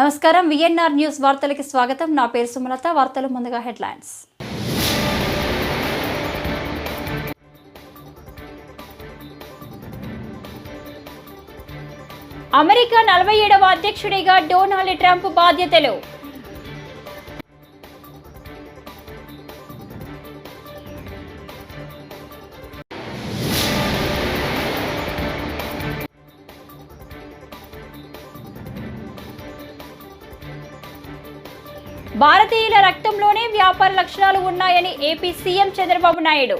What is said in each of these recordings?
నమస్కారం. VNR news వార్తలకి స్వాగతం. నా పేరు సుమలత. వార్తలు ముందుగా హెడ్లైన్స్. అమెరికా నలభై ఏడవ అధ్యక్షుడిగా డొనాల్డ్ ట్రంప్ బాధ్యతలు. భారతీయుల రక్తంలోనే వ్యాపార లక్షణాలు ఉన్నాయని ఏపీ సీఎం చంద్రబాబు నాయుడు.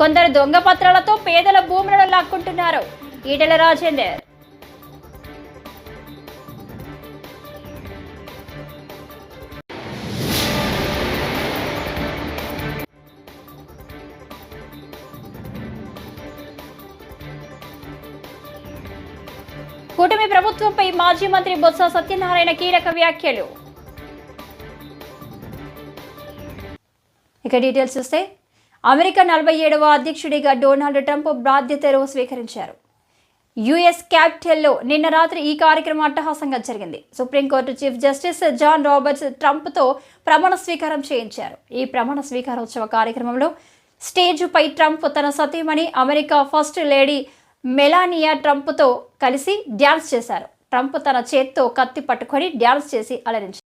కొందరు దొంగ పత్రాలతో పేదల భూములను లాక్కుంటున్నారు. ఈటెల రాజేందర్. మాజీ మంత్రి బొత్స సత్యనారాయణ కీలక వ్యాఖ్యలు. ఇక డీటెయిల్స్ చూస్తే అమెరికా నలభై ఏడవ అధ్యక్షుడిగా డొనాల్డ్ ట్రంప్ బాధ్యతలు స్వీకరించారు. యుఎస్ క్యాపిటల్లో నిన్న రాత్రి ఈ కార్యక్రమం అట్టహాసంగా జరిగింది. Supreme court chief justice John Roberts ట్రంప్తో ప్రమాణ స్వీకారం చేయించారు. ఈ ప్రమాణ స్వీకారోత్సవ కార్యక్రమంలో స్టేజ్పై ట్రంప్ తన సతీమణి అమెరికా ఫస్ట్ లేడీ మెలానియా ట్రంప్తో కలిసి డ్యాన్స్ చేశారు. ట్రంప్ తన చేత్తో కత్తి పట్టుకొని డ్యాన్స్ చేసి అలరించారు.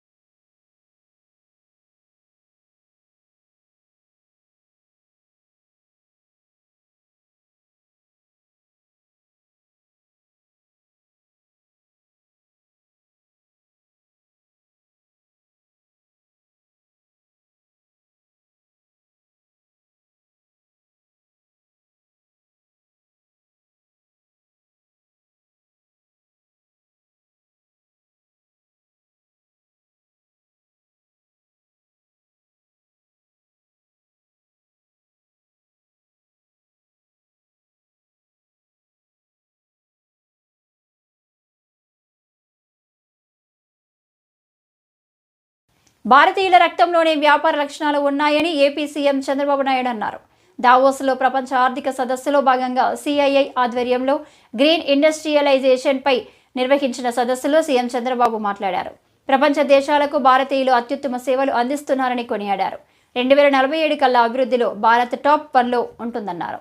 భారతీయుల రక్తంలోనే వ్యాపార లక్షణాలు ఉన్నాయని ఏపీ సీఎం చంద్రబాబు నాయుడు అన్నారు. దావోస్లో ప్రపంచ ఆర్థిక సదస్సులో భాగంగా సిఐఐ ఆధ్వర్యంలో గ్రీన్ ఇండస్ట్రియలైజేషన్పై నిర్వహించిన సదస్సులో సీఎం చంద్రబాబు మాట్లాడారు. ప్రపంచ దేశాలకు భారతీయులు అత్యుత్తమ సేవలు అందిస్తున్నారని కొనియాడారు. రెండు వేల నలభై ఏడు కల్లా అభివృద్ధిలో భారత్ టాప్ వన్లో ఉంటుందన్నారు.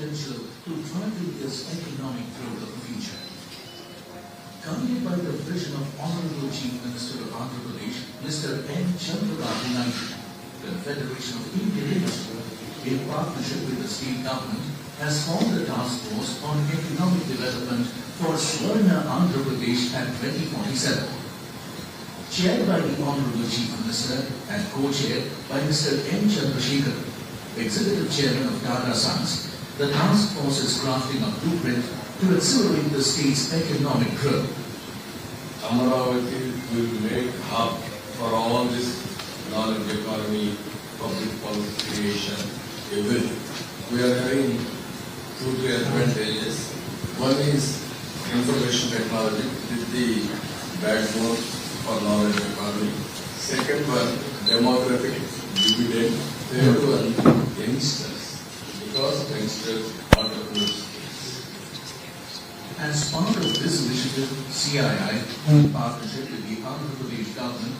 Potential to drive India's economic growth of the future. Guided by the vision of Honorable Chief Minister of Andhra Pradesh, Mr. N. Chandrababu Naidu, the Federation of Indian Industry, in partnership with the state government, has formed a task force on economic development for Swarna Andhra Pradesh at 2047 chaired by the Honorable Chief Minister and co-chaired by Mr. N. Chandrasekhar, Executive Chairman of Tata Sons, the task force is crafting a blueprint to accelerate the state's economic growth. Amaravati will make hub for all this knowledge economy, public policy creation, everything. We are having two, three advantages. One is information technology with the backbone for knowledge economy. Second one, demographic dividend. Third one, youngsters. Because youngsters, entrepreneurs. As part of this initiative, CII, in hmm. partnership with the Andhra Pradesh government,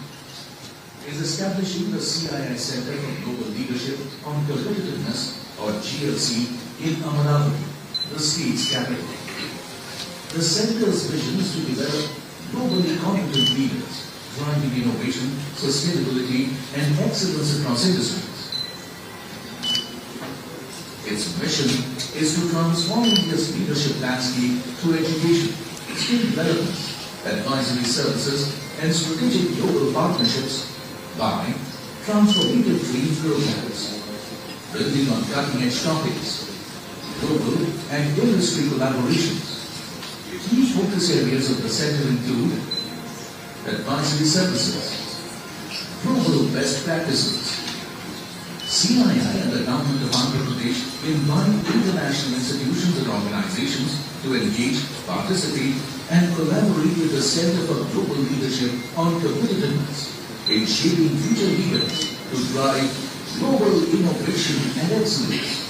is establishing the CII Center for Global Leadership on Competitiveness, or GLC, in Amaravati, the state's capital. The center's vision is to develop globally competent leaders, driving innovation, sustainability, and excellence across industries. Its mission is to transform India's leadership landscape through education, skill development, advisory services, and strategic global partnerships by transforming transformative trade programs, building on cutting-edge topics, global and industry collaborations. Key focus areas of the center include advisory services, global best practices. CII and the government of Andhra Pradesh invite international institutions and organizations to engage, participate, and collaborate with the Center for Global Leadership on competitiveness in shaping future leaders to drive global innovation and excellence.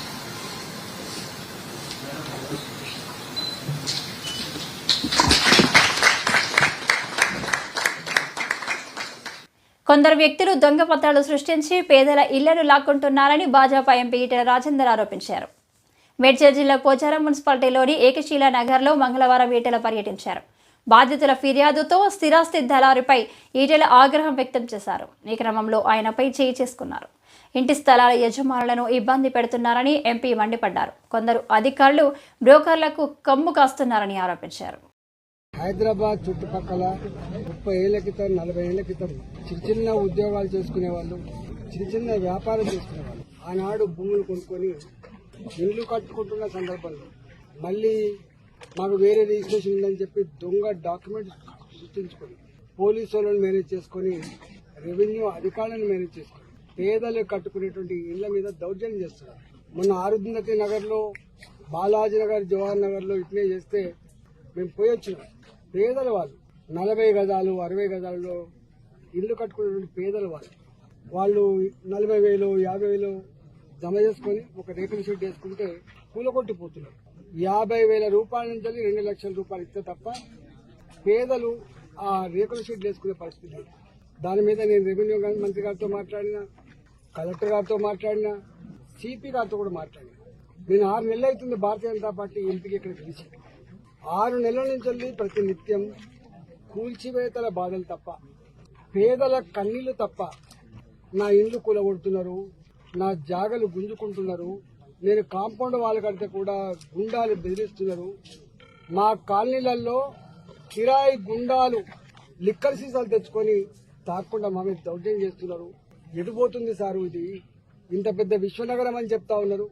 కొందరు వ్యక్తులు దొంగ పత్రాలు సృష్టించి పేదల ఇళ్ళను లాక్కుంటున్నారని Bhajapa MP Etela Rajender ఆరోపించారు. మేడ్చల్ జిల్లా పోచారం మున్సిపాలిటీలోని ఏకశీల నగర్లో మంగళవారం ఈటెల పర్యటించారు. బాధితుల ఫిర్యాదుతో స్థిరాస్తి దళారిపై ఈటెల ఆగ్రహం వ్యక్తం చేశారు. ఈ క్రమంలో ఆయనపై చేయి చేసుకున్నారు. ఇంటి స్థలాల యజమానులను ఇబ్బంది పెడుతున్నారని ఎంపీ మండిపడ్డారు. కొందరు అధికారులు బ్రోకర్లకు కమ్ము కాస్తున్నారని ఆరోపించారు. హైదరాబాద్ చుట్టుపక్కల ముప్పై ఏళ్ళ క్రితం నలభై ఏళ్ళ క్రితం చిన్న చిన్న ఉద్యోగాలు చేసుకునే వాళ్ళు చిన్న చిన్న వ్యాపారం చేసుకునే వాళ్ళు. ఆనాడు భూములు కొనుక్కొని ఇల్లు కట్టుకుంటున్న సందర్భంలో మళ్ళీ మాకు వేరే రిజిస్ట్రేషన్ ఉందని చెప్పి దొంగ డాక్యుమెంట్స్ గుర్తించుకొని పోలీసు వాళ్ళని మేనేజ్ చేసుకొని రెవెన్యూ అధికారులను మేనేజ్ చేసుకొని పేదలు కట్టుకునేటువంటి ఇళ్ళ మీద దౌర్జన్యం చేస్తున్నారు. మొన్న ఆరుంధతి నగర్లో బాలాజీ నగర్ జవహర్ నగర్లో ఇట్లే చేస్తే మేము పోయి పేదల వాళ్ళు నలభై గజాలు అరవై గజాలలో ఇల్లు కట్టుకునేటువంటి పేదల వాళ్ళు వాళ్ళు నలభై వేలు యాభై వేలు జమ చేసుకొని ఒక రేకుల షీట్ వేసుకుంటే కూలగొట్టిపోతున్నారు. యాభై వేల రూపాయల నుంచి రెండు లక్షల రూపాయలు ఇస్తే తప్ప పేదలు ఆ రేకుల షీట్ వేసుకునే పరిస్థితి లేదు. దాని మీద నేను రెవెన్యూ మంత్రి గారితో మాట్లాడినా కలెక్టర్ గారితో మాట్లాడినా సిపి గారితో కూడా మాట్లాడినా. నేను ఆరు నెలలు అవుతుంది భారతీయ జనతా పార్టీ ఎంపీకి ఇక్కడ పిలిచి ఆరు నెలల నుంచి వెళ్ళి ప్రతి నిత్యం కూల్చివేతల బాధలు తప్ప పేదల కన్నీళ్ళు తప్ప నా ఇండ్లు కూలగొడుతున్నారు నా జాగలు గుంజుకుంటున్నారు నేను కాంపౌండ్ వాళ్ళు కడితే కూడా గుండాలు బెదిరిస్తున్నారు. మా కాలనీలలో కిరాయి గుండాలు లిక్కర్ సీసాలు తెచ్చుకొని తాకుండా మా మీద దౌర్జన్యం చేస్తున్నారు. ఎటుపోతుంది సారు ఇది? ఇంత పెద్ద విశ్వనగరం అని చెప్తా ఉన్నారు.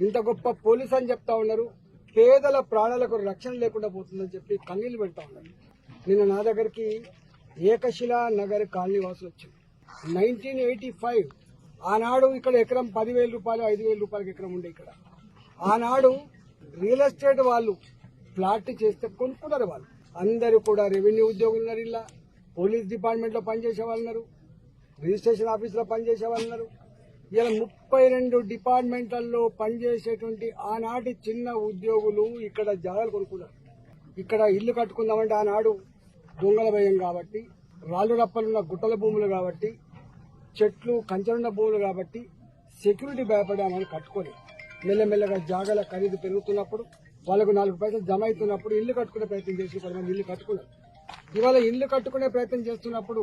ఇంత గొప్ప పోలీస్ అని చెప్తా ఉన్నారు. పేదల ప్రాణాలకు రక్షణ లేకుండా పోతుందని చెప్పి కన్నీళ్ళు పెడతా ఉన్నారు. నిన్న నా దగ్గరికి ఏకశిలా నగర్ కాలనీ వాసులు వచ్చింది నైన్టీన్ ఎయిటీ ఫైవ్ ఆనాడు ఇక్కడ ఎకరం పదివేల రూపాయలు ఐదు వేల రూపాయలకి ఎకరం ఉండే ఇక్కడ. ఆనాడు రియల్ ఎస్టేట్ వాళ్ళు ఫ్లాట్ చేస్తే కొనుక్కున్నారు వాళ్ళు. అందరూ కూడా రెవెన్యూ ఉద్యోగులు ఉన్నారు ఇలా. పోలీస్ డిపార్ట్మెంట్లో పనిచేసే వాళ్ళు ఉన్నారు. రిజిస్ట్రేషన్ ఆఫీస్లో పనిచేసే వాళ్ళు ఉన్నారు. ఇలా ముప్పై రెండు డిపార్ట్మెంట్లలో పనిచేసేటువంటి ఆనాటి చిన్న ఉద్యోగులు ఇక్కడ జాగాలు కొనుక్కున్నారు. ఇక్కడ ఇల్లు కట్టుకుందామంటే ఆనాడు దొంగల భయం కాబట్టి రాళ్ళు రప్పలున్న గుట్టల భూములు కాబట్టి చెట్లు కంచెలున్న భూములు కాబట్టి సెక్యూరిటీ భయపడామని కట్టుకొని మెల్లమెల్లగా జాగాల ఖరీదు పెరుగుతున్నప్పుడు వాళ్ళకు నాలుగు పైసలు జమ అవుతున్నప్పుడు ఇల్లు కట్టుకునే ప్రయత్నం చేసి కొంతమంది ఇల్లు కట్టుకున్నారు. ఇవాళ ఇల్లు కట్టుకునే ప్రయత్నం చేస్తున్నప్పుడు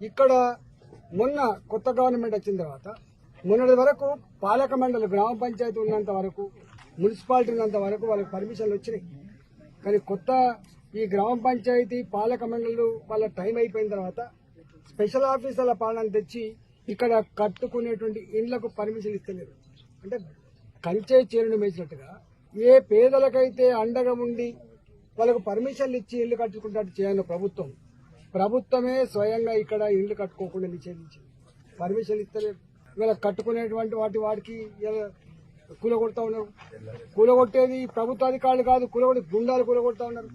ఇక్కడ మొన్న కొత్త గవర్నమెంట్ వచ్చిన తర్వాత మొన్నటి వరకు పాలక మండలి గ్రామ పంచాయతీ ఉన్నంత వరకు మున్సిపాలిటీ ఉన్నంత వరకు వాళ్ళకి పర్మిషన్లు వచ్చినాయి. కానీ కొత్త ఈ గ్రామ పంచాయతీ పాలక మండలి వాళ్ళ టైం అయిపోయిన తర్వాత స్పెషల్ ఆఫీసర్ల పాలన తెచ్చి ఇక్కడ కట్టుకునేటువంటి ఇండ్లకు పర్మిషన్ ఇస్తలేరు. అంటే కంచే చేరును మేసినట్టుగా ఏ పేదలకైతే అండగా ఉండి వాళ్ళకు పర్మిషన్లు ఇచ్చి ఇల్లు కట్టుకుంటాడు చేయను ప్రభుత్వం ప్రభుత్వమే స్వయంగా ఇక్కడ ఇల్లు కట్టుకోకుండా నిషేధించింది. పర్మిషన్ ఇస్తలేదు ఇలా కట్టుకునేటువంటి వాటి వాటికి ఇలా కూలగొడతా ఉన్నారు. కూలగొట్టేది ప్రభుత్వ అధికారులు కాదు కూలగొట్టి గుండాలు కూలగొడతా ఉన్నారు.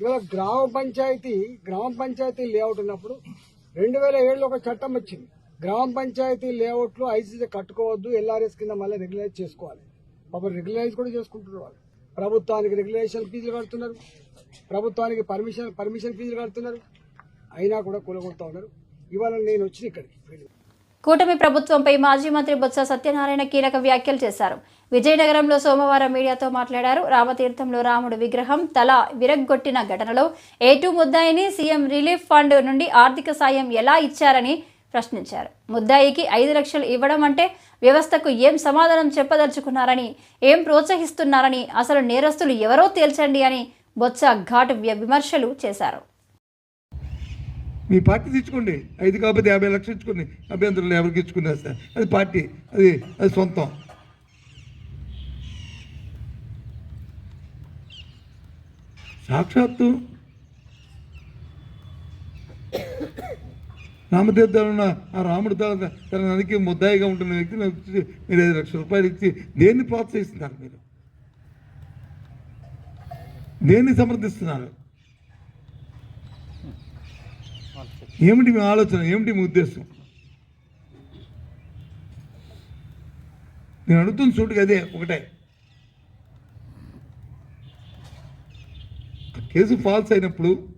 ఇవాళ గ్రామ పంచాయతీ గ్రామ పంచాయతీ లేఅవుట్ ఉన్నప్పుడు రెండు వేల ఏడులో ఒక చట్టం వచ్చింది. గ్రామ పంచాయతీ లేఅవుట్లు ఐసీసీ కట్టుకోవద్దు ఎల్ఆర్ఎస్ కింద మళ్ళీ రెగ్యులైజ్ చేసుకోవాలి. పాపం రెగ్యులైజ్ కూడా చేసుకుంటున్నారు వాళ్ళు. ప్రభుత్వానికి రెగ్యులేషన్ ఫీజులు కడుతున్నారు. ప్రభుత్వానికి పర్మిషన్ పర్మిషన్ ఫీజులు కడుతున్నారు. అయినా కూడా కూలగొడతా ఉన్నారు. ఇవాళ నేను వచ్చిన ఇక్కడికి. కూటమి ప్రభుత్వంపై మాజీ మంత్రి బొత్స సత్యనారాయణ కీలక వ్యాఖ్యలు చేశారు. విజయనగరంలో సోమవారం మీడియాతో మాట్లాడారు. రామతీర్థంలో రాముడు విగ్రహం తల విరగ్గొట్టిన ఘటనలో ఏటూ ముద్దాయిని సీఎం రిలీఫ్ ఫండ్ నుండి ఆర్థిక సాయం ఎలా ఇచ్చారని ప్రశ్నించారు. ముద్దాయికి ఐదు లక్షలు ఇవ్వడం అంటే వ్యవస్థకు ఏం సమాధానం చెప్పదలుచుకున్నారని ఏం ప్రోత్సహిస్తున్నారని అసలు నేరస్తులు ఎవరో తేల్చండి అని బొత్స ఘాటు విమర్శలు చేశారు. మీ పార్టీ తెచ్చుకోండి. ఐదు కాకపోతే యాభై లక్షలు ఇచ్చుకోండి అభ్యంతరాలు ఎవరికి ఇచ్చుకున్నారు సార్. అది పార్టీ. అది అది సొంతం. సాక్షాత్తు రామతీర్థంలో ఉన్న ఆ రాముడు తన తన నదికి ముద్దాయిగా ఉంటున్న వ్యక్తిని మీరు ఐదు లక్షల రూపాయలు ఇచ్చి దేన్ని ప్రోత్సహిస్తున్నారు మీరు? దేన్ని సమర్థిస్తున్నారు? ఏమిటి మీ ఆలోచన? ఏమిటి మీ ఉద్దేశం? నేను అడుగుతున్న చోటుకి అదే ఒకటే. కేసు ఫాల్స్ అయినప్పుడు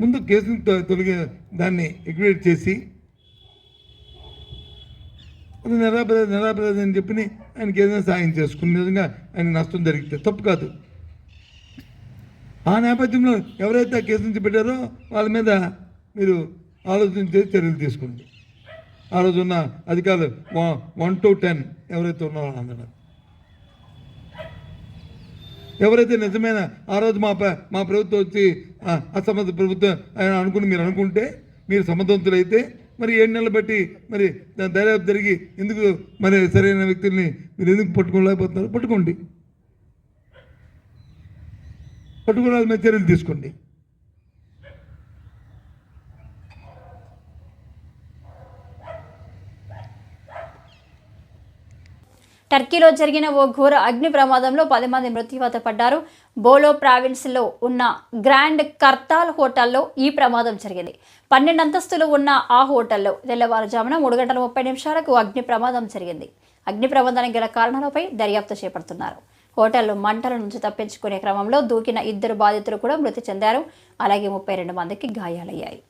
ముందు కేసుని తొ- తొలగి దాన్ని ఎగ్వేట్ చేసి అది నిరాపరాధ నిరాపరాధ అని చెప్పి ఆయనకి ఏదైనా సాయం చేసుకుని నిజంగా ఆయన నష్టం జరిగితే తప్పు కాదు. ఆ నేపథ్యంలో ఎవరైతే కేసు నుంచి పెట్టారో వాళ్ళ మీద మీరు ఆలోచించే చర్యలు తీసుకోండి. ఆ రోజు ఉన్న అధికారులు వన్ టు టెన్ ఎవరైతే ఉన్నారో అందరూ ఎవరైతే నిజమైన ఆ రోజు మా మా ప్రభుత్వం వచ్చి అసమర్థ ప్రభుత్వం అని అనుకుని మీరు అనుకుంటే మీరు సమర్థవంతులైతే మరి ఏడు నెలలు బట్టి మరి దాని దర్యాప్తు జరిగి ఎందుకు మరి సరైన వ్యక్తుల్ని మీరు ఎందుకు పట్టుకోలేకపోతున్నారు? పట్టుకోండి. పట్టుకున్న మీద చర్యలు తీసుకోండి. టర్కీలో జరిగిన ఓ ఘోర అగ్ని ప్రమాదంలో పది మంది మృత్యువాత పడ్డారు. బోలో ప్రావిన్స్లో ఉన్న గ్రాండ్ కర్తాల్ హోటల్లో ఈ ప్రమాదం జరిగింది. పన్నెండు అంతస్తులు ఉన్న ఆ హోటల్లో తెల్లవారుజామున మూడు గంటల ముప్పై నిమిషాలకు అగ్ని ప్రమాదం జరిగింది. అగ్ని ప్రమాదానికి గల కారణాలపై దర్యాప్తు చేపడుతున్నారు. హోటల్లో మంటల నుంచి తప్పించుకునే క్రమంలో దూకిన ఇద్దరు బాధితులు కూడా మృతి చెందారు. అలాగే ముప్పై రెండు మందికి గాయాలయ్యాయి.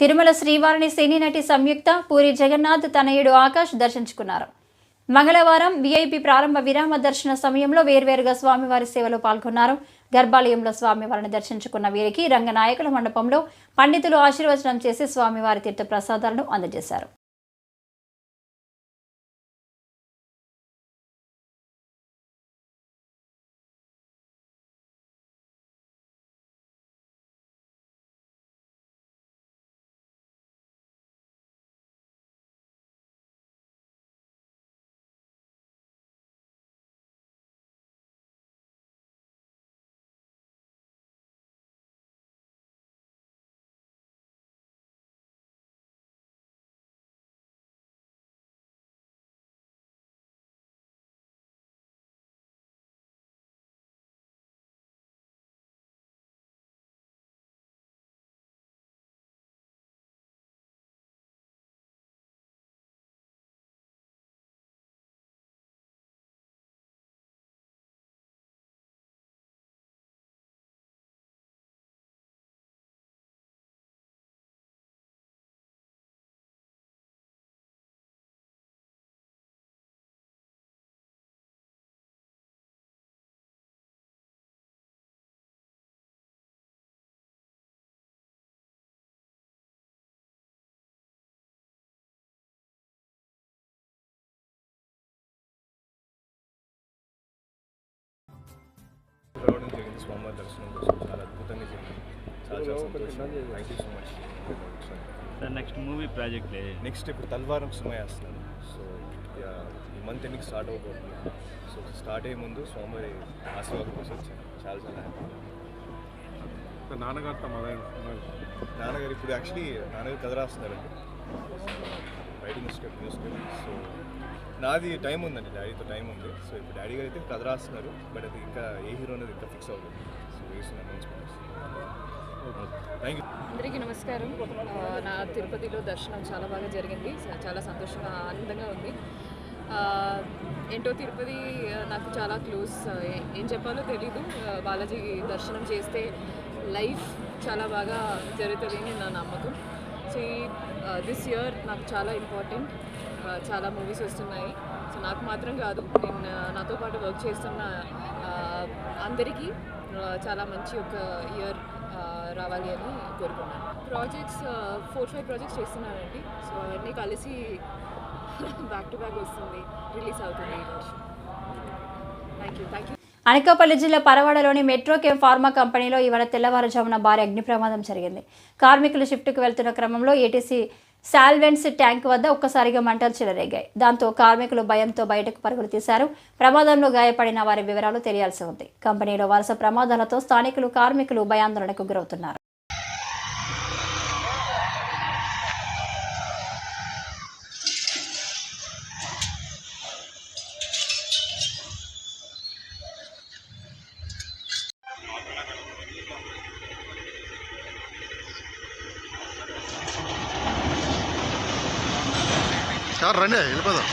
తిరుమల శ్రీవారిని సినీ నటి సంయుక్త పూరి జగన్నాథ్ తనయుడు ఆకాష్ దర్శించుకున్నారు. మంగళవారం విఐపి ప్రారంభ విరామ దర్శన సమయంలో వేర్వేరుగా స్వామివారి సేవలో పాల్గొన్నారు. గర్భాలయంలో స్వామివారిని దర్శించుకున్న వీరికి రంగనాయకుల మండపంలో పండితులు ఆశీర్వచనం చేసి స్వామివారి తీర్థ ప్రసాదాలను అందజేశారు. స్వామివారి దర్శనం కోసం చాలా అద్భుతంగా జరిగింది చాలా చాలా సంతోషం thank you so much sir next movie project next ఇప్పుడు తల్వారం సమయ వస్తున్నాను సో ఈ మంత్ ఎండింగ్ స్టార్ట్ అవబోతుంది సో స్టార్ట్ అయ్యే ముందు స్వామివారి ఆశీర్వాదం కోసం వచ్చాను చాలా చాలా హ్యాపీ నాన్నగారితో మొదలైన నాన్నగారు ఇప్పుడు యాక్చువల్లీ నాన్నగారు కథ రాస్తున్నారండి. Writing script new script. So నాది టైం ఉందండి డాడీతో టైం ఉంది. సో ఇప్పుడు డాడీ గారు అయితే కథ రాస్తున్నారు బట్ అది ఇంకా ఏ హీరో అనేది ఇంకా ఫిక్స్ అవ్వదు సో వేస్తున్నాను థ్యాంక్ యూ అందరికీ నమస్కారం. నా తిరుపతిలో దర్శనం చాలా బాగా జరిగింది. చాలా సంతోషంగా ఆనందంగా ఉంది. ఏంటో తిరుపతి నాకు చాలా క్లోజ్. ఏం చెప్పాలో తెలీదు. బాలాజీ దర్శనం చేస్తే లైఫ్ చాలా బాగా జరుగుతుంది నా నమ్మకం. సో ఈ Uh, దిస్ ఇయర్ నాకు చాలా ఇంపార్టెంట్ uh, చాలా మూవీస్ వస్తున్నాయి. సో నాకు మాత్రం కాదు. నేను uh, నాతో పాటు వర్క్ చేస్తున్న అందరికీ చాలా మంచి ఒక ఇయర్ రావాలి అని కోరుకున్నాను ప్రాజెక్ట్స్ ఫోర్ ఫైవ్ ప్రాజెక్ట్స్ చేస్తున్నానండి. సో అవన్నీ కలిసి బ్యాక్ టు బ్యాక్ వస్తుంది. రిలీజ్ అవుతుంది ఈరోజు thank you thank you Anakapalli జిల్లా పరవాడలోని మెట్రోకేమ్ ఫార్మా కంపెనీలో ఇవాళ తెల్లవారుజామున భారీ అగ్ని ప్రమాదం జరిగింది. కార్మికులు షిఫ్ట్కు వెళ్తున్న క్రమంలో ఏటీసీ సాల్వెంట్స్ ట్యాంక్ వద్ద ఒక్కసారిగా మంటలు చెలరేగాయి. దాంతో కార్మికులు భయంతో బయటకు పరుగులు తీశారు. ప్రమాదంలో గాయపడిన వారి వివరాలు తెలియాల్సి ఉంది. కంపెనీలో వరుస ప్రమాదాలతో స్థానికులు కార్మికులు భయాందోళనకు గురవుతున్నారు సార్ రండి వెళ్ళిపోదాం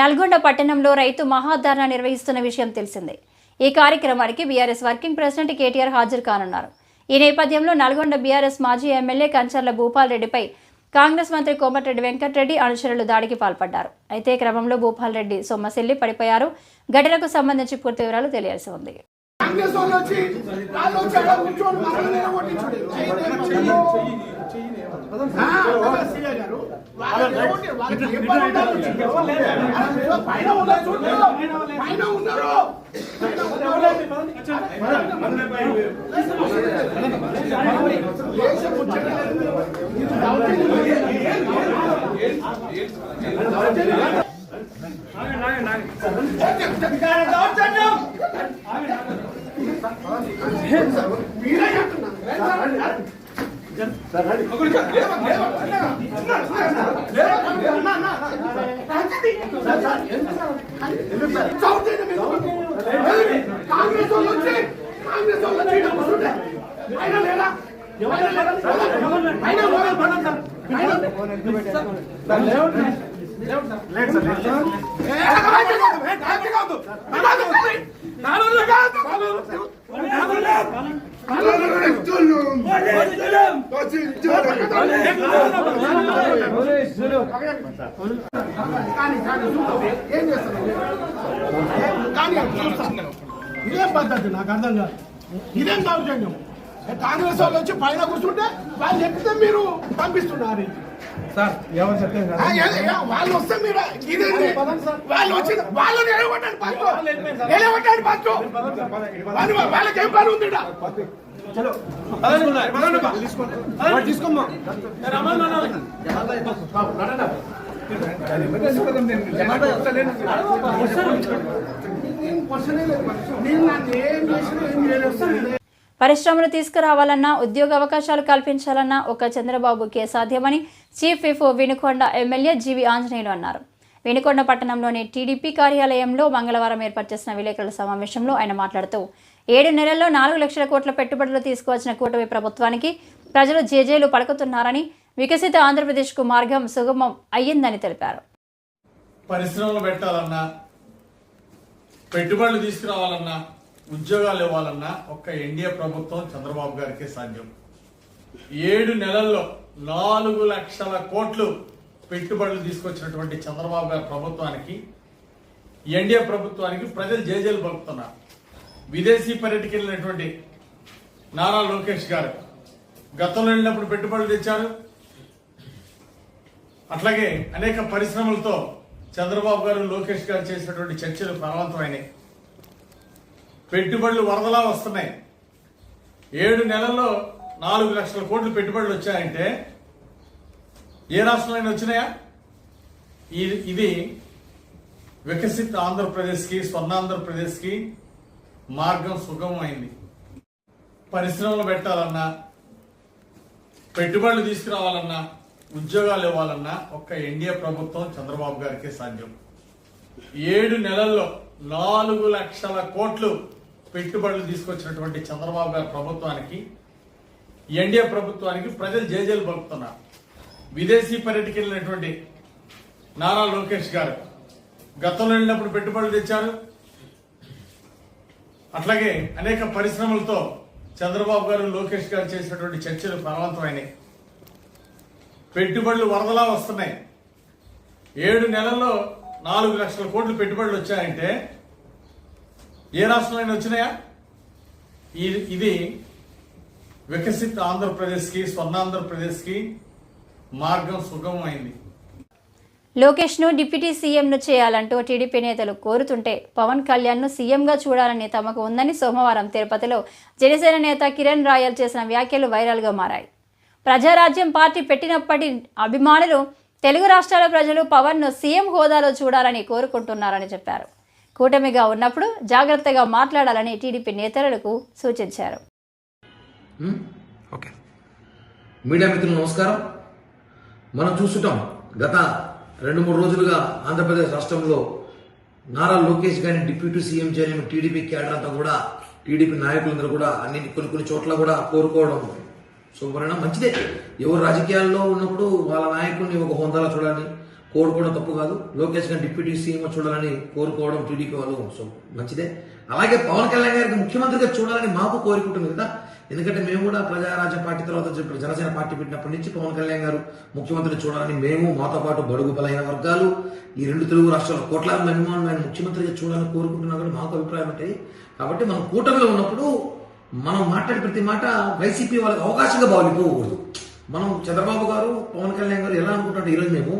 నల్గొండ పట్టణంలో రైతు మహాధర్నా నిర్వహిస్తున్న విషయం తెలిసిందే ఈ కార్యక్రమానికి బీఆర్ఎస్ వర్కింగ్ ప్రెసిడెంట్ కేటీఆర్ హాజరు కానున్నారు ఈ నేపథ్యంలో నల్గొండ బీఆర్ఎస్ మాజీ ఎమ్మెల్యే కంచర్ల భూపాల్ రెడ్డిపై కాంగ్రెస్ మంత్రి కోమటిరెడ్డి వెంకటరెడ్డి అనుచరులు దాడికి పాల్పడ్డారు అయితే క్రమంలో భూపాల్ రెడ్డి సొమ్మసిల్లి పడిపోయారు ఘటనకు సంబంధించి పూర్తి వివరాలు తెలియాల్సి ఉంది కాంగ్రెస్ వాళ్ళు వచ్చి వాళ్ళు వచ్చి అక్కడ నిలగొట్టించుడు. ఆ, అదే సీఏ గారు. వాళ్ళని నిలగొట్టి- వాళ్ళకి ఏ పని ఉండాలి? అరే, పైన ఉన్నారు చూడు. పైన కాంగ్రెస్ వాళ్ళు వచ్చి కాంగ్రెస్ వాళ్ళు వచ్చి కూర్చుంటే ఆయన లేదా ఎవరైనా లేదా? ఆయన ఎవరైనా పడండి సార్. ఆయన- ఏ, కాదు, కాదు, ఏం చేస్తాను ఇదేం పద్ధతి నాకు అర్థం కాదు ఇదేం దౌర్జన్యం కాంగ్రెస్ వాళ్ళు వచ్చి పైన కూర్చుంటే వాళ్ళు చెప్తే మీరు పంపిస్తున్నారు. సార్ ఎవరు చెప్పారు వాళ్ళు వస్తే మీరు. ఇదేంటి? వాళ్ళు వచ్చి వాళ్ళు ఫస్ట్ నిలబడ్డారు ఫస్ట్ వాళ్ళు వాళ్ళకి ఏం పని ఉంది ఈడ? తీసుకోమ్మా. నేను ఏం చేసినా ఏం చేయలేదు. పరిశ్రమలు తీసుకురావాలన్నా ఉద్యోగ అవకాశాలు కల్పించాలన్నా ఒక చంద్రబాబుకే సాధ్యమని chief whip Vinukonda MLA GV Anjaneyulu అన్నారు. వినుకొండ పట్టణంలోని టీడీపీ కార్యాలయంలో మంగళవారం ఏర్పాటు చేసిన విలేకరుల సమావేశంలో ఆయన మాట్లాడుతూ ఏడు నెలల్లో నాలుగు లక్షల కోట్ల పెట్టుబడులు తీసుకువచ్చిన కూటమి ప్రభుత్వానికి ప్రజలు జేజేలు పలుకుతున్నారని వికసిత ఆంధ్రప్రదేశ్కు మార్గం సుగమం అయ్యిందని తెలిపారు. పరిశ్రమలు పెట్టాలన్నా పెట్టుబడులు తీసుకురావాలన్నా ఉద్యోగాలు ఇవ్వాలన్నా ఒక్క ఎన్డీఏ ప్రభుత్వం చంద్రబాబు గారికే సాధ్యం. ఏడు నెలల్లో నాలుగు లక్షల కోట్లు పెట్టుబడులు తీసుకొచ్చినటువంటి చంద్రబాబు గారి ప్రభుత్వానికి ఎన్డీఏ ప్రభుత్వానికి ప్రజలు జేజేలు పలుకుతున్నారు. విదేశీ పర్యటనకి వెళ్ళినటువంటి నారా లోకేష్ గారు గతంలో వెళ్ళినప్పుడు పెట్టుబడులు తెచ్చారు. అట్లాగే అనేక పరిశ్రమలతో చంద్రబాబు గారు లోకేష్ గారు చేసినటువంటి చర్చలు ఫలవంతమైనాయి పెట్టుబడులు వరదలా వస్తున్నాయి. ఏడు నెలల్లో నాలుగు లక్షల కోట్లు పెట్టుబడులు వచ్చాయంటే ఏ రాష్ట్రంలో వచ్చినాయా? ఇది వికసిత్ ఆంధ్రప్రదేశ్కి స్వర్ణాంధ్రప్రదేశ్కి మార్గం సుగమమైంది పరిశ్రమలు పెట్టాలన్నా పెట్టుబడులు తీసుకురావాలన్నా ఉద్యోగాలు ఇవ్వాలన్నా ఒక్క ఎన్డీఏ ప్రభుత్వం చంద్రబాబు గారికి సాధ్యం. ఏడు నెలల్లో నాలుగు లక్షల కోట్లు పెట్టుబడులు తీసుకొచ్చినటువంటి చంద్రబాబు గారి ప్రభుత్వానికి ఎన్డీఏ ప్రభుత్వానికి ప్రజలు జేజేలు పలుకుతున్నారు. విదేశీ పర్యటనకి వెళ్ళినటువంటి నారా లోకేష్ గారు గతంలో వెళ్ళినప్పుడు పెట్టుబడులు తెచ్చారు. అట్లాగే అనేక పరిశ్రమలతో చంద్రబాబు గారు లోకేష్ గారు చేసినటువంటి చర్చలు ఫలవంతమైనవి. పెట్టుబడులు వరదలా వస్తున్నాయి. ఏడు నెలల్లో నాలుగు లక్షల కోట్లు పెట్టుబడులు వచ్చాయంటే ఏ రాష్ట్రంలో వచ్చినాయా? ఇది వికసిత్ ఆంధ్రప్రదేశ్కి స్వర్ణాంధ్రప్రదేశ్కి మార్గం సుగమమైంది. లోకేష్ను డిప్యూటీ సీఎంను చేయాలంటూ టీడీపీ నేతలు కోరుతుంటే పవన్ కళ్యాణ్ను సీఎంగా చూడాలని తమకు ఉందని సోమవారం తిరుపతిలో జనసేన నేత కిరణ్ రాయల్ చేసిన వ్యాఖ్యలు వైరల్గా మారాయి. ప్రజారాజ్యం పార్టీ పెట్టినప్పటి అభిమానులు తెలుగు రాష్ట్రాల ప్రజలు పవన్ను సీఎం హోదాలో చూడాలని కోరుకుంటున్నారని చెప్పారు. కూటమిగా ఉన్నప్పుడు జాగ్రత్తగా మాట్లాడాలని టీడీపీ నేతలకు సూచించారు. ఓకే. మీడియా మిత్రులు నమస్కారం. మనం చూస్తుంటాం గత రెండు మూడు రోజులుగా ఆంధ్రప్రదేశ్ రాష్ట్రంలో నారా లోకేష్ గారిని డిప్యూటీ సీఎం చేయలేని టీడీపీ క్యాడర్ అంతా కూడా టీడీపీ నాయకులందరూ కూడా అన్ని కొన్ని కొన్ని చోట్ల కూడా కోరుకోవడం శుభ్రణ మంచిదే. ఎవరు రాజకీయాల్లో ఉన్నప్పుడు వాళ్ళ నాయకుడిని ఒక హోందాలో చూడాలని కోరుకోవడం తప్పు కాదు. లోకేష్ గారు డిప్యూటీ సీఎం చూడాలని కోరుకోవడం టీడీపీ వాళ్ళు సో మంచిదే. అలాగే పవన్ కళ్యాణ్ గారికి ముఖ్యమంత్రిగా చూడాలని మాకు కోరుకుంటుంది కదా. ఎందుకంటే మేము కూడా ప్రజారాజ్య పార్టీ తర్వాత జనసేన పార్టీ పెట్టినప్పటి నుంచి పవన్ కళ్యాణ్ గారు ముఖ్యమంత్రి చూడాలని మేము మాతో పాటు బడుగు బలైన వర్గాలు ఈ రెండు తెలుగు రాష్ట్రాల కోట్లాది మంది అభిమానులు ఆయన ముఖ్యమంత్రిగా చూడాలని కోరుకుంటున్నా కూడా మాకు అభిప్రాయం ఉంటాయి కాబట్టి మనం కూటమిలో ఉన్నప్పుడు మనం మాట్లాడే ప్రతి మాట వైసీపీ వాళ్ళకి అవకాశంగా భావిపోకూడదు మనం చంద్రబాబు గారు పవన్ కళ్యాణ్ గారు ఎలా అనుకుంటుంటే ఈరోజు మేము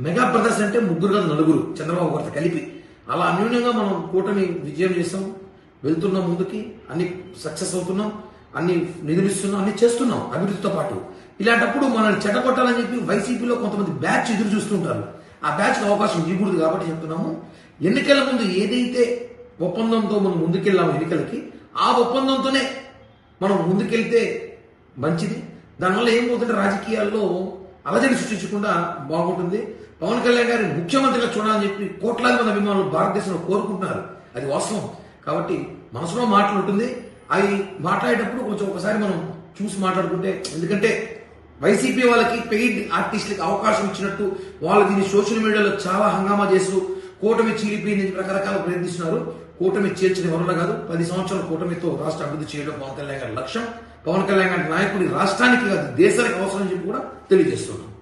మెగా బ్రదర్స్ అంటే ముగ్గురు కాదు నలుగురు. చంద్రబాబు గారితో కలిపి. అలా అన్యూన్యంగా మనం కూటమి విజయం చేస్తాం. వెళ్తున్నాం ముందుకి. అన్ని సక్సెస్ అవుతున్నాం. అన్ని నిధులిస్తున్నాం. అన్ని చేస్తున్నాం అభివృద్ధితో పాటు. ఇలాంటప్పుడు మనల్ని చెడగొట్టాలని చెప్పి వైసీపీలో కొంతమంది బ్యాచ్ ఎదురు చూస్తుంటారు. ఆ బ్యాచ్కి అవకాశం ఇవ్వకూడదు కాబట్టి చెప్తున్నాము. ఎన్నికల ముందు ఏదైతే ఒప్పందంతో మనం ముందుకెళ్ళాము ఎన్నికలకి ఆ ఒప్పందంతోనే మనం ముందుకెళ్తే మంచిది. దానివల్ల ఏమవుతుంటే రాజకీయాల్లో అలజడి సృష్టించకుండా బాగుంటుంది. పవన్ కళ్యాణ్ గారిని ముఖ్యమంత్రిగా చూడాలని చెప్పి కోట్లాది మంది అభిమానులు భారతదేశంలో కోరుకుంటున్నారు. అది వాస్తవం. కాబట్టి మనసులో మాటలు ఉంటుంది. అవి మాట్లాడేటప్పుడు కొంచెం ఒకసారి మనం చూసి మాట్లాడుకుంటే ఎందుకంటే వైసీపీ వాళ్ళకి పెయిడ్ ఆర్టిస్టులకి అవకాశం ఇచ్చినట్టు వాళ్ళు దీన్ని సోషల్ మీడియాలో చాలా హంగామా చేస్తూ కూటమి చీలిపోయింది రకరకాల ప్రయత్నిస్తున్నారు. కూటమి చేర్చిన వనరులు కాదు. పది సంవత్సరాల కూటమితో రాష్ట్ర అభివృద్ధి చేయడం పవన్ కళ్యాణ్ గారి లక్ష్యం. పవన్ కళ్యాణ్ గారి నాయకుడి రాష్ట్రానికి కాదు దేశానికి అవసరం చెప్పి కూడా తెలియజేస్తున్నాం.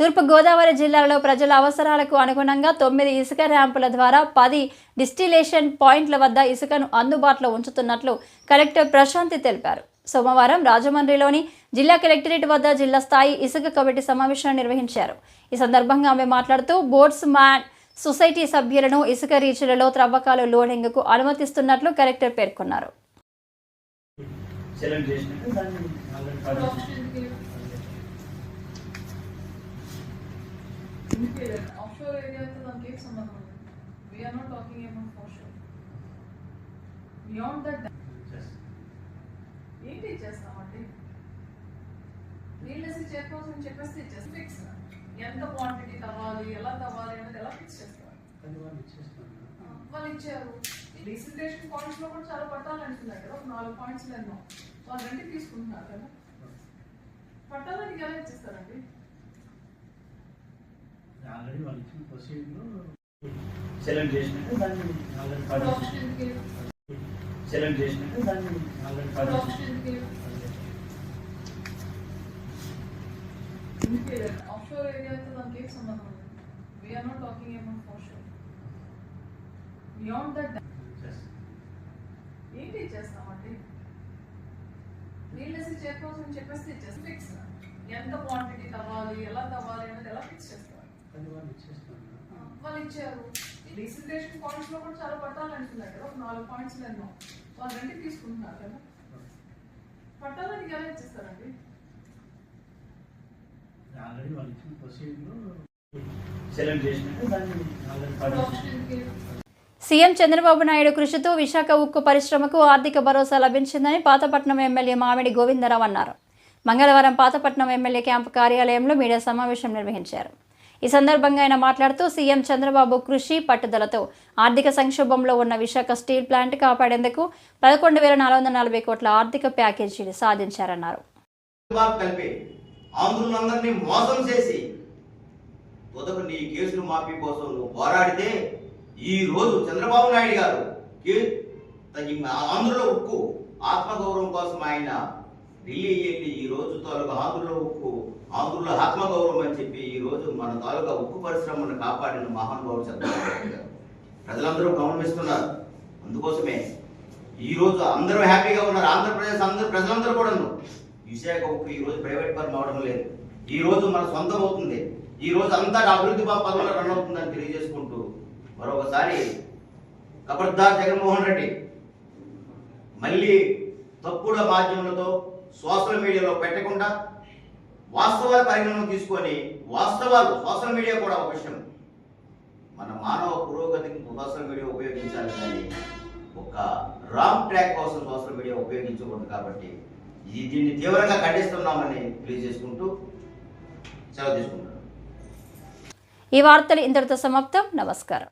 తూర్పుగోదావరి జిల్లాలో ప్రజల అవసరాలకు అనుగుణంగా తొమ్మిది ఇసుక ర్యాంపుల ద్వారా పది డిస్టిలేషన్ పాయింట్ల వద్ద ఇసుకను అందుబాటులో ఉంచుతున్నట్లు కలెక్టర్ ప్రశాంతి తెలిపారు. సోమవారం రాజమండ్రిలోని జిల్లా కలెక్టరేట్ వద్ద జిల్లా స్థాయి ఇసుక కమిటీ సమావేశం నిర్వహించారు. ఈ సందర్భంగా ఆమె మాట్లాడుతూ బోట్స్ మ్యాన్ సొసైటీ సభ్యులను ఇసుక రీచ్లలో త్రవ్వకాలు లోడింగ్కు అనుమతిస్తున్నట్లు కలెక్టర్ పేర్కొన్నారు సెలెక్ట్ చేసినాక దాన్ని ఆల్రెడీ ఆఫ్షోర్ ఏరియా అయితే దానికి ఏం సంబంధం ఉంది we're not talking about offshore beyond that ఏంటి ఇచ్చేస్తామండి నీళ్ళేసి చేరుకోవాల్సి చెప్పేస్తే జస్ట్ ఫిక్స్ ఎంత క్వాంటిటీ తవ్వాలి ఎలా తవ్వాలి అనేది ఎలా ఫిక్స్ చేస్తారు వాళ్ళు ఇచ్చారు డీసిల్టేషన్ పాయింట్స్లో కూడా చాలా పట్టాలు అంటున్నారు కదా ఒక నాలుగు పాయింట్స్ ఎన్నో వాళ్ళు రెంట్ తీసుకుంటున్నారు కదా పట్టాలకి ఎలా ఇచ్చేస్తారండి ఆల్రెడీ వాళ్ళు ఇచ్చిన ప్రొసీడింగ్లో సెలెక్ట్ చేసినాక దాన్ని ఆల్రెడీ? సెలెక్ట్ చేసినాక దాన్ని ఆల్రెడీ? ఆఫ్షోర్ ఏరియా అయితే దానికి ఏం సంబంధం ఉంది we're not talking about offshore beyond that ఏంటి నీళ్ళేసి చెప్పేస్తే ఇచ్చేస్తాం ఫిక్స్ ఎంత క్వాంటిటీ తవ్వాలి ఎలా తవ్వాలి అనేది ఎలా ఫిక్స్ చేస్తారు వాళ్ళు ఇచ్చారు. డీసిల్టేషన్ పాయింట్స్లో కూడా చాలా పట్టాలు అంటున్నారు కదా ఒక నాలుగు పాయింట్స్ ఎన్నో వాళ్ళు రెంట్ తీసుకుంటున్నారు కదా. ఆల్రెడీ వాళ్ళు ఇచ్చిన ప్రొసీడింగ్లో సెలెక్ట్ చేసినట్టు దాన్ని already publish CM Chandrababu Naidu కృషితో విశాఖ ఉక్కు పరిశ్రమకు ఆర్థిక భరోసా లభించిందని పాతపట్నం ఎమ్మెల్యే మామిడి గోవిందరావు అన్నారు. మంగళవారం పాతపట్నం ఎమ్మెల్యే క్యాంపు కార్యాలయంలో మీడియా సమావేశం నిర్వహించారు. ఈ సందర్భంగా ఆయన మాట్లాడుతూ సీఎం చంద్రబాబు కృషి పట్టుదలతో ఆర్థిక సంక్షోభంలో ఉన్న విశాఖ స్టీల్ ప్లాంట్ కాపాడేందుకు పదకొండు వేల నాలుగు వందల నలభై కోట్ల ఆర్థిక ప్యాకేజీని సాధించారన్నారు. ఆంధ్రులందరినీ మోసం చేసి తుదకు నీ కేసులు మాఫీ కోసం నువ్వు పోరాడితే ఈ రోజు చంద్రబాబు నాయుడు గారు ఆంధ్రుల ఉక్కు ఆత్మగౌరవం కోసం ఆయన ఢిల్లీ వెళ్ళి ఈ రోజు తాలూకు ఆంధ్రుల ఉక్కు ఆంధ్రుల ఆత్మగౌరవం అని చెప్పి ఈ రోజు మన తాలూకా ఉక్కు పరిశ్రమను కాపాడిన మహానుభావుడు చంద్రబాబు గారు. ప్రజలందరూ గమనిస్తున్నారు. అందుకోసమే ఈరోజు అందరూ హ్యాపీగా ఉన్నారు. ఆంధ్రప్రదేశ్ అందరూ ప్రజలందరూ కూడా విశాఖ ఉక్కు ఈరోజు ప్రైవేట్ పరం అవడం లేదు. ఈ రోజు మన సొంతం అవుతుంది. ఈ రోజు అంతా అభివృద్ధి పా- పదంలో రన్ అవుతుందని తెలియజేసుకుంటూ మరొకసారి కబర్దార్ జగన్మోహన్ రెడ్డి మళ్ళీ తప్పుడు మాధ్యమాలతో సోషల్ మీడియాలో పెట్టకుండా వాస్తవాలు పరిగణన తీసుకొని వాస్తవాలు సోషల్ మీడియా కూడా ఒక విషయం. మన మానవ పురోగతికి సోషల్ మీడియా ఉపయోగించాలి కానీ ఒక రాంగ్ ట్రాక్ కోసం సోషల్ మీడియా ఉపయోగించకూడదు కాబట్టి ఇది దీన్ని తీవ్రంగా ఖండిస్తున్నామని తెలియజేసుకుంటూ సెలవు తీసుకుంటున్నాను. ఈ వార్తలు ఇంతటితో సమాప్తం. నమస్కారం.